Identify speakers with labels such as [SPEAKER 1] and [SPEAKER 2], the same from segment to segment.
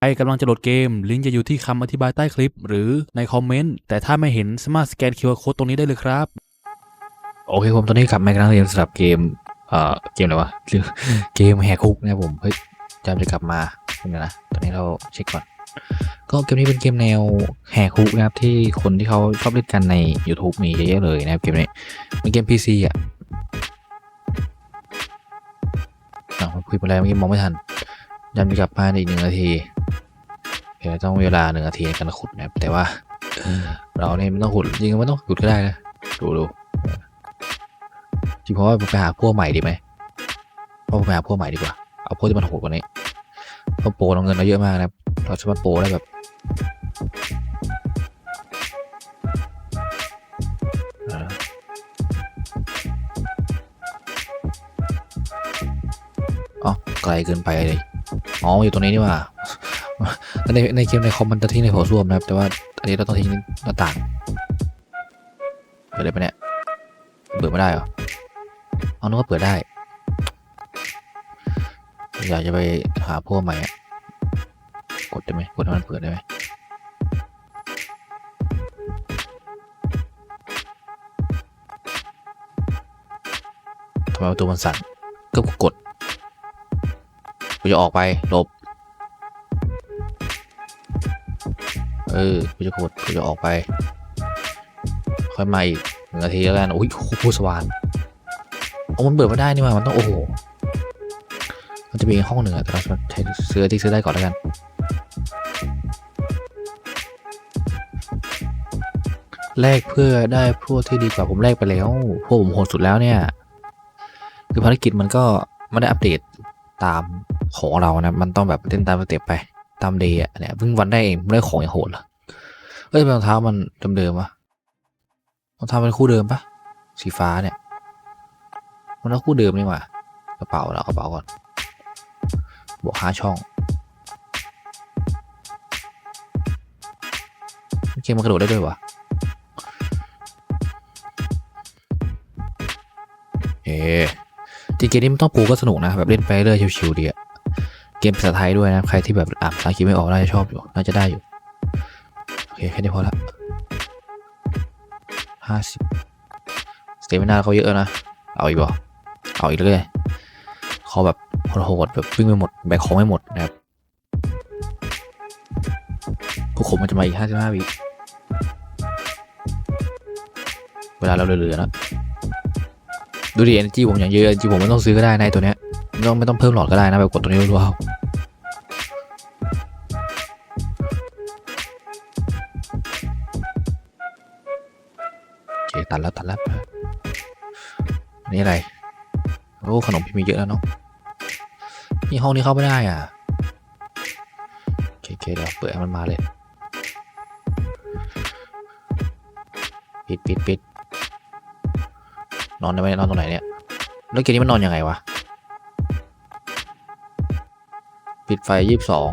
[SPEAKER 1] ใครกำลังจะโหลดเกม ลิงก์จะอยู่ที่คำอธิบายใต้คลิป หรือในคอมเมนต์ แต่ถ้าไม่เห็นสามารถสแกน QR Code ตรงนี้ได้เลยครับ โอเคผมตอนนี้กลับมาครั้งเรียนสำหรับเกม เอ่อ เกมอะไรวะ เกมแหกคุกนะครับผม เฮ้ยจำจะกลับมาเดี๋ยวนะ ตอนนี้เราเช็คก่อน ก็เกมนี้เป็นเกมแนวแหกคุกนะครับที่คนที่เขาชอบเล่นกันใน YouTube มีเยอะๆเลยนะครับเกมนี้ เป็นเกม PC อะอะผมคุยไปแล้วเมื่อกี้มองไม่ทันจำจะกลับมาในอีกหนึ่งนาที ดี๋ยวต้องเวลาหนึ่งนาทีในการขุดนะครับแต่ว่าเราเนี่ยไม่ต้องขุดจริงๆไม่ต้องขุดก็ได้นะดูดูจริงเพราะว่าไปหาพวกใหม่ดีไหมเพราะไปหาพวกใหม่ดีกว่าเอาพวกที่มันโหดกว่านี้เพราะโปรเราเงินเราเยอะมากนะครับเราสามารถโปรได้แบบอ่าอ๋อไกลเกินไปเลยอ๋ออยู่ตรงนี้นี่หว่า ในในเกมในคอมมันจะทิ้งในหัวส้วมนะครับ แต่ว่าอันนี้เราต้องทิ้งหน้าต่างเปิดได้ปะเนี่ย เปิดไม่ได้เหรอ เอานึกว่าเปิดได้ อยากจะไปหาพวกใหม่กดได้ไหมกดให้มันเปิดได้ไหมทำไมประตูมันสั่นก็กดกูจะออกไปหลบ เออกูจะกดกูจะออกไป ค่อยมาอีกหนึ่งนาทีแล้วกันอุ้ยโอ้โหผู้สว่านโอ้มันเปิดไม่ได้นี่หว่ามันต้องโอ้โหมันจะมีห้องหนึ่งอะแต่เราใช้ซื้อที่ซื้อได้ก่อนแล้วกันแลกเพื่อได้พวกที่ดีกว่าผมแลกไปแล้ว พวกผมโหดสุดแล้วเนี่ย คือภารกิจมันก็ไม่ได้อัปเดตตามของเรานะ มันต้องแบบเล่นตามสเต็ปไป ตามเดย์อะเนี่ยเพิ่งวันได้เองไม่ได้ของอย่างโหดเหรอเอ้ยรองเท้ามันเดิมๆวะรองเท้าเป็นคู่เดิมปะสีฟ้าเนี่ย มันก็คู่เดิมนี่หว่ากระเป๋าแล้วกระเป๋าก่อนบวกห้าช่องเกมมันกระโดดได้ด้วยวะเอ๊จริงเกมนี้มันต้องปูก็สนุกนะ แบบเล่นไปเรื่อยชิวๆดีอะ เกมภาษาไทยด้วยนะใครที่แบบอ่านภาษาอังกฤษไม่ออกน่าจะชอบอยู่น่าจะได้อยู่โอเคแค่นี้พอละห้าสิบสเตมินาเขาเยอะนะเอาอีกบ่เอาอีกเลยขอแบบโหดแบบวิ่งไม่หมดแบกของไม่หมดนะครับพวกผมมันจะมาอีกห้าสิบห้าวิเวลาเราเหลือๆแล้วดูดิ energy ผมอย่างเยอะ energy ผมไม่ต้องซื้อก็ได้ในตัวเนี้ย ไม่ต้องไม่ต้องเพิ่มหลอดก็ได้นะแบบกดตัวนี้รัวๆเอาโอเคตัดแล้วตัดแล้วนนี้อะไรโอ้ขนมพี่มีเยอะแล้วเนาะนี่ห้องนี้เข้าไม่ได้อะโอเคโอเคเดี๋ยวเปิดมันมาเลยปิดปิดปิดนอนได้ไหมนอนตรงไหนเนี่ยแล้วเกมนี้มันนอนยังไงวะ ปิดไฟยี่สิบสอง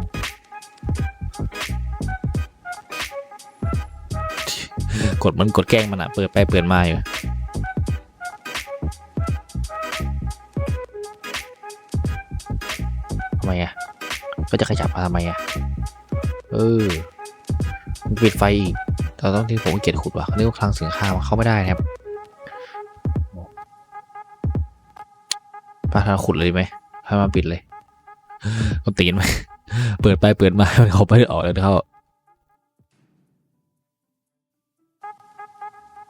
[SPEAKER 1] กดมันกดแกล้งมันอะเปิดไปเปิดมาอยู่ทำไมอะก็จะขยับมาทำไมอะเออมันปิดไฟอีกแต่ต้องที่ผมเกลียดขุดว่ะเรียกว่าคลังเสียงข้าวเข้าไม่ได้นะครับป้าทาขุดเลยดีไหมให้มาปิดเลย ก็ตีนไหมเปิดไปเปิดมาเขาไปออกแล้วเขา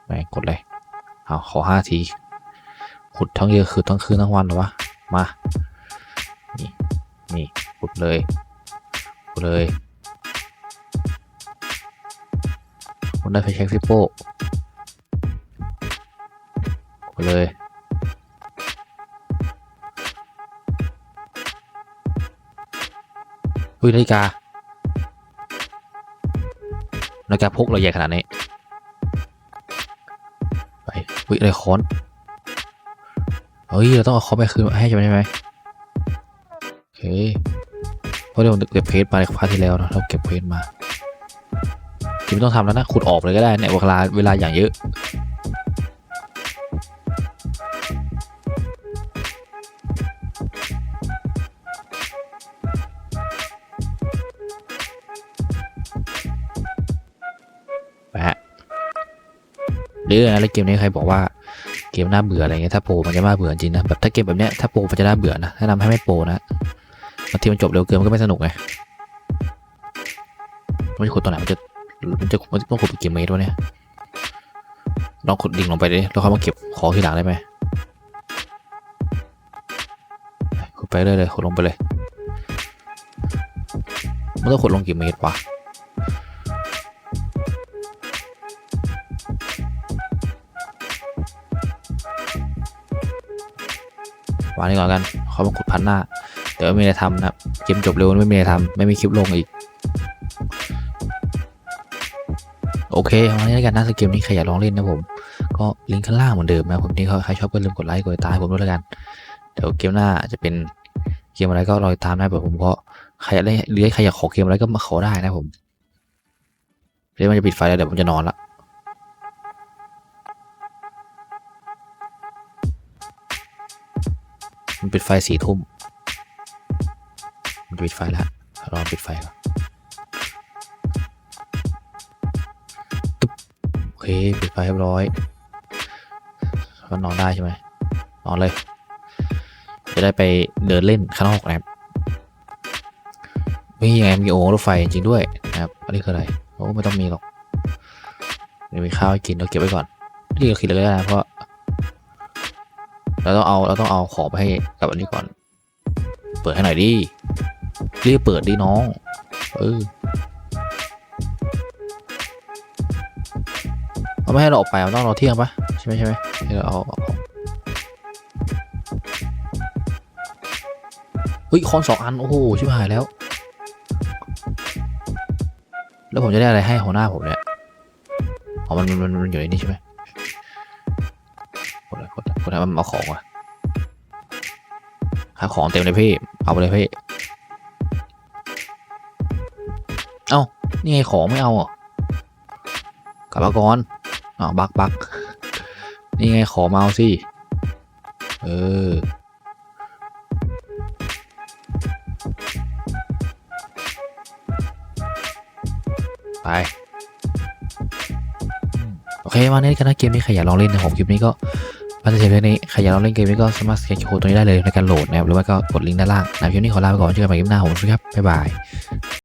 [SPEAKER 1] แม่งกดเลยเอาขอห้าที ขุดทั้งเยอะคือทั้งคืนทั้งวันหรอวะ มา นี่ นี่ขุดเลย ขุดเลยผมได้ไฟแช็กซิโป้ขุดเลย อุ้ยนาฬิกานาฬิกาพกเราใหญ่ขนาดนี้ ไป อุ้ยอะไรค้อนเฮ้ย เราต้องเอาค้อนไปคืนให้ใช่ไหมโอเคเพราะเดี๋ยวเก็บเพจมาในพาร์ทที่แล้วนะเราเก็บเพจมาที่ไม่ต้องทำแล้วนะขุดออกเลยก็ได้เนี่ยเวลาเวลาอย่างเยอะ หรืออะไรเกมนี้ใครบอกว่าเกมน่าเบื่ออะไรเงี้ยถ้าโปรมันจะน่าเบื่อจริงนะแบบถ้าเกมแบบเนี้ยถ้าโปรมันจะน่าเบื่อนะแนะนำให้ไม่โปรนะบางทีมันจบเร็วเกินมันก็ไม่สนุกไงไม่ขุดตรงไหนมันจะมันจะมันต้องขุดไปกี่เมตรวะเนี่ยลองขุดดิ่งลงไปดิแล้วเขามาเก็บของทีหลังได้ไหมขุดไปเรื่อยเลยขุดลงไปเลยมันต้องขุดลงกี่เมตรวะ วางนี่ก่อนกันเขามาขุดพันหน้า เดี๋ยวไม่มีอะไรทำนะครับเกมจบเร็วไม่มีอะไรทำไม่มีคลิปลงอีก โอเควันนี้แล้วกันนะสเกมนี้ใครอยากลองเล่นนะผม ก็ลิงก์ข้างล่างเหมือนเดิมนะผมที่เขาใครชอบก็ลืมกดไลค์กดติดตามผมด้วยแล้วกันเดี๋ยวเกมหน้าจะเป็นเกมอะไรก็รอติดตามได้แบบผมก็ใครอยากได้หรือใครอยากขอเกมอะไรก็มาขอได้นะผมเดี๋ยวมันจะปิดไฟแล้วเดี๋ยวผมจะนอนละ มันปิดไฟสี่ทุ่มมันปิดไฟแล้วรอปิดไฟก่อนโอเคปิดไฟเรียบร้อยก็นอนได้ใช่ไหมนอนเลย จะได้ไปเดินเล่นข้างนอกนะครับมีไงมีโอ่งรถไฟจริงด้วยนะครับอันนี้คืออะไรโอ้ไม่ต้องมีหรอกเดี๋ยวมีข้าวให้กินเราเก็บไว้ก่อนนี่ก็คิดเลยนะเพราะ เราต้องเอาเราต้องเอาของไปให้กับอันนี้ก่อน เปิดให้หน่อยดิรีบเปิดดิน้องเออมันไม่ให้เราออกไปมันต้องรอเที่ยงปะใช่ไหมใช่ไหมให้เราเอาเฮ้ยคอนสองอันโอ้โหชิบหายแล้ว แล้วผมจะได้อะไรให้หัวหน้าผมเนี่ยอ๋อมันมันมันมันอยู่ในนี้ใช่ไหม ดเลยกดเลยกดเลยมันเอาของว่ะหาของเต็มเลยพี่ เอาไปเลยพี่ เอ้า นี่ไงของไม่เอาเหรอกลับมาก่อนอ๋อบักบักนี่ไงขอมาเอาสิ เออ ไป โอเควันนี้กันนะเกมนี้ใครอยากลองเล่นนะผมคลิปนี้ก็ มาจะเสร็จเลงนี้ใครอยากลองเล่นเกมนี้ก็สามารถสแกนโค้ดตรงนี้ได้เลยในการโหลดนะครับหรือว่าก็กดลิงก์ด้านล่างนะครับคลิปนี้ขอลาไปก่อนเจอกันใหม่คลิปหน้าผมสวัสดีครับบ๊ายบาย